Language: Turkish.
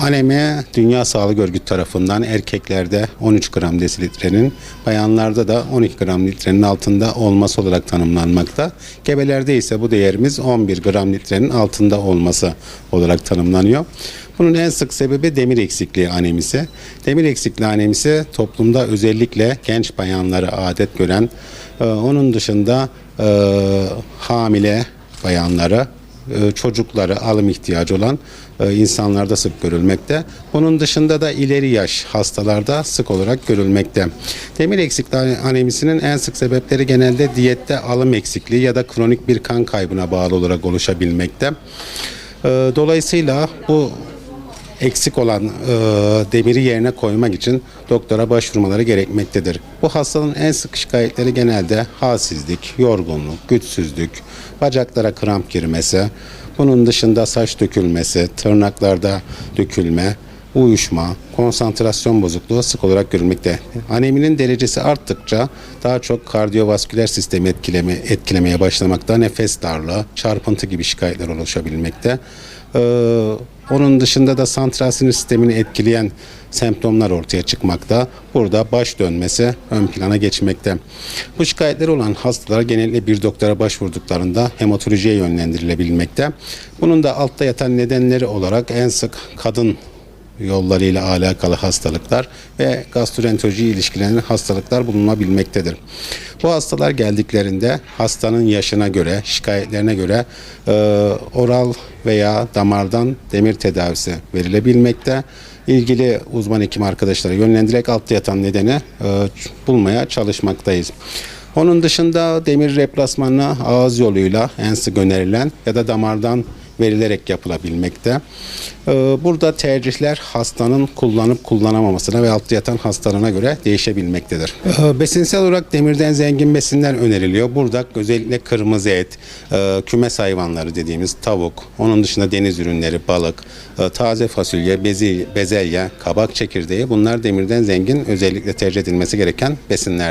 Anemi Dünya Sağlık Örgütü tarafından erkeklerde 13 gram desilitrenin, bayanlarda da 12 gram litrenin altında olması olarak tanımlanmakta. Gebelerde ise bu değerimiz 11 gram litrenin altında olması olarak tanımlanıyor. Bunun en sık sebebi demir eksikliği anemisi. Demir eksikliği anemisi toplumda özellikle genç bayanları adet gören, e, onun dışında e, hamile bayanları çocukları alım ihtiyacı olan e, insanlarda sık görülmekte. Bunun dışında da ileri yaş hastalarda sık olarak görülmekte. Demir eksikliği anemisinin en sık sebepleri genelde diyette alım eksikliği ya da kronik bir kan kaybına bağlı olarak oluşabilmekte. E, Dolayısıyla bu eksik olan e, demiri yerine koymak için doktora başvurmaları gerekmektedir. Bu hastalığın en sık şikayetleri genelde halsizlik, yorgunluk, güçsüzlük, bacaklara kramp girmesi, bunun dışında saç dökülmesi, tırnaklarda dökülme, uyuşma, konsantrasyon bozukluğu sık olarak görülmekte. Aneminin derecesi arttıkça daha çok kardiyovasküler sistemi etkileme, etkilemeye başlamakta. Nefes darlığı, çarpıntı gibi şikayetler oluşabilmekte. Ee, onun dışında da santral sinir sistemini etkileyen semptomlar ortaya çıkmakta. Burada baş dönmesi ön plana geçmekte. Bu şikayetleri olan hastalar genellikle bir doktora başvurduklarında hematolojiye yönlendirilebilmekte. Bunun da altta yatan nedenleri olarak en sık kadın yollarıyla alakalı hastalıklar ve gastroenteroloji ilişkilenen hastalıklar bulunabilmektedir. Bu hastalar geldiklerinde hastanın yaşına göre, şikayetlerine göre e, oral veya damardan demir tedavisi verilebilmekte. İlgili uzman hekim arkadaşlara yönlendirerek altta yatan nedeni e, bulmaya çalışmaktayız. Onun dışında demir replasmanı ağız yoluyla en sık önerilen ya da damardan verilerek yapılabilmekte. Ee, Burada tercihler hastanın kullanıp kullanamamasına ve altta yatan hastalığına göre değişebilmektedir. Ee, Besinsel olarak demirden zengin besinler öneriliyor. Burada özellikle kırmızı et, e, kümes hayvanları dediğimiz tavuk, onun dışında deniz ürünleri, balık, e, taze fasulye, bezi, bezelye, kabak çekirdeği bunlar demirden zengin özellikle tercih edilmesi gereken besinlerdir.